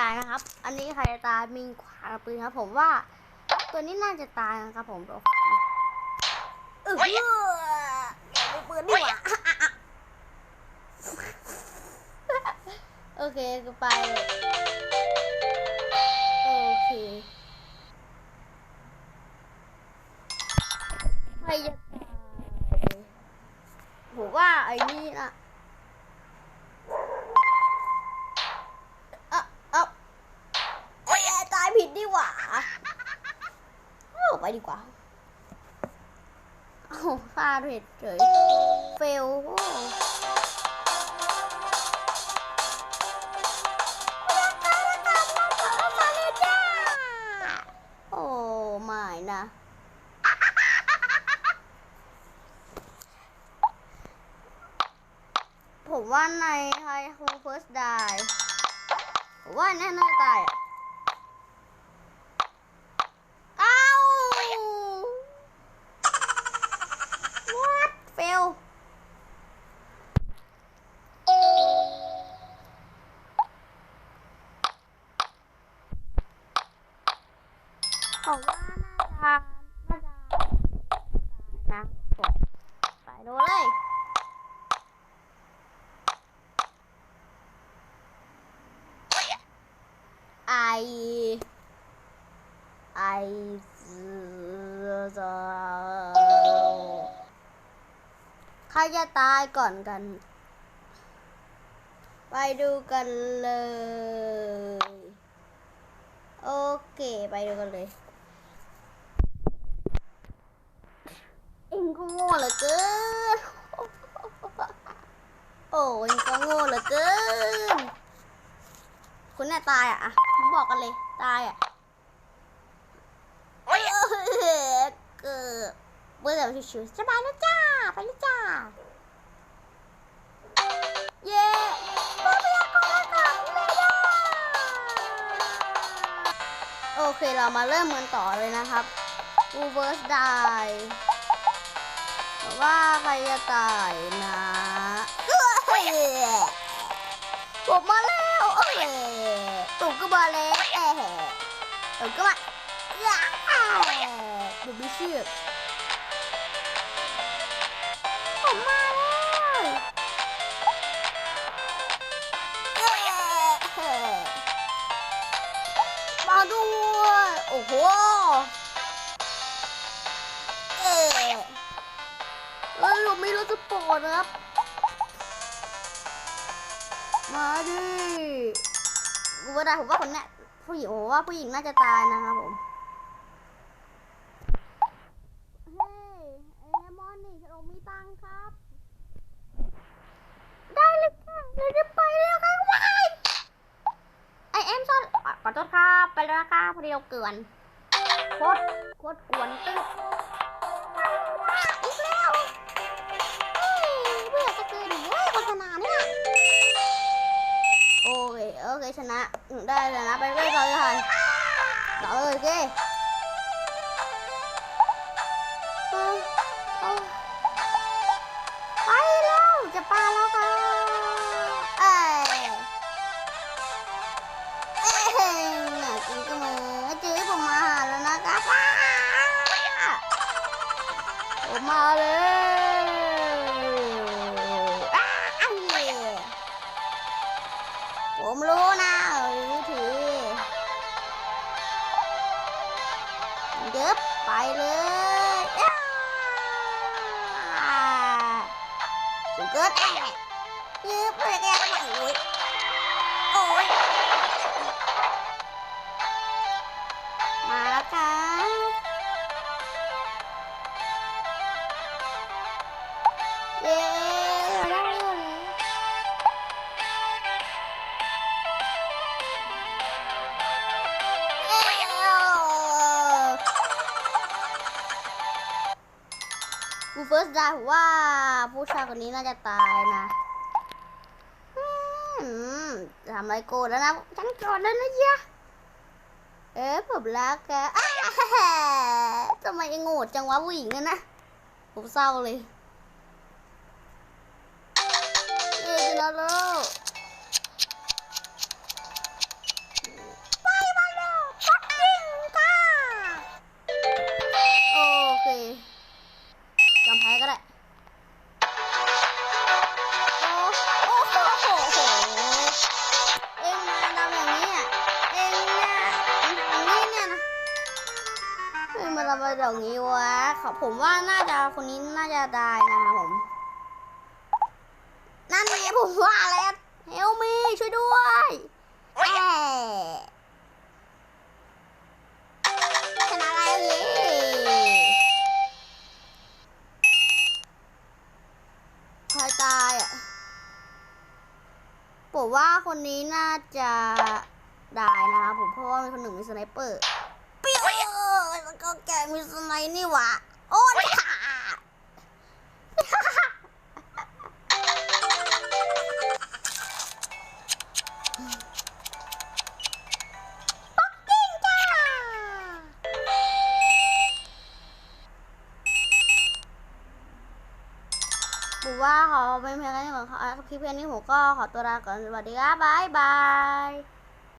ตายนะครับ อันนี้ใครจะตายมีขวานปืนครับ ผมว่า ตัวนี้น่าจะตายนะครับ ผมเอออย่ามีปืนดีกว่าโอเคก็ไปโอเคใครจะตายผมว่าไอ้นี่นะเอ้าเอ้าโอ้ยตายผิดดีกว่าเอาไปดีกว่าโอ้ฟาดเฉยเฉยเฟลโอ้โอ้ไม่นะผมว่าในไฮโฮเฟิร์สไดผมว่าแน่น่าจะตายอะเอ้า what fail ผมว่าน่าจะน่าจะนะไปดูเลยไอไอจะใครจะตายก่อนกัน ไปดูกันเลย โอเค ไปดูกันเลย เอ็งก็ โง่เหลือเกิน โอ้เอ็งก็โง่เหลือเกิน คุณเนี่ยตายอะอะบอกกันเลยตายอะเออเกิดเบื่อแบบชิวๆสบายแล้วจ้า ไปแล้วจ้า เย้มาพยากรณ์อากาศเลยอะโอเคเรามาเริ่มกันต่อเลยนะครับ u v e r s die แต่ ว่าใครจะตายนะผมมาแล้วเอ้ยตุกก็มาแล้วเอ้ยตุกก็มาดูไม่เชื่อผมมาแล้วมาด้วยโอ้โหเอ้ยเอ้ย ผมไม่รู้จะปอดนะครับ มาดิกูว่าได้ผมว่าคนเนี้ยผู้หญิงผมว่าผู้หญิงน่าจะตายนะครับผมเฮ้ยไอ้เลมอนนี่เรามีตังค์ครับ ได้เลยค่ะเราจะไปแล้วค่ะว้ายไอเอ็มซอนอะขอโทษครับไปแล้วนะคะพอดีเราเกินโคตรโคตรกวนตึ๊ด เฮ้ยโฆษณาเนี่ย โอเค โอเค ชนะ ได้เลยนะไปเลยต่อเลยค่ะต่อเลยเคเอาเอาไปแล้วจะปลาแล้วค่ะเอ้ยเอ้ยอยากินก็มือเจ๊ผมมาหาแล้วนะครับอ้าผมมาเลย สุดเกิดแอะเย็บเลยแกโอ้ยโอ้ย เฟิร์สได้ผมว่าผู้ชายคนนี้น่าจะตายนะทำอะไรโกรธแล้วนะฉันโกรธแล้วนะยะเอ๊ะผมรักแกอ้าทำไมโง่จังวะผู้หญิงกันะผมเศร้าเลยเย้ชนะแล้ว ทำไมแบบนี้วะขอผมว่าน่าจะคนนี้น่าจะได้นะครับผม นั่นไงผมว่าแล้วเฮลมีช่วยด้วยแอะชนะแล้วเย้ใครตายอะผมว่าคนนี้น่าจะได้นะครับผมเพราะว่ามีคนหนึ่งมีสไนเปอร์ แล้วก็แกมีสไนนี่หวะโอ้ยค่ะปักกิ่งจ้าผมว่าขอเป็นเพียงแค่นี้ก่อนครับคลิปเพียงนี้ผมก็ขอตัวลาก่อนสวัสดีครับบ๊ายบาย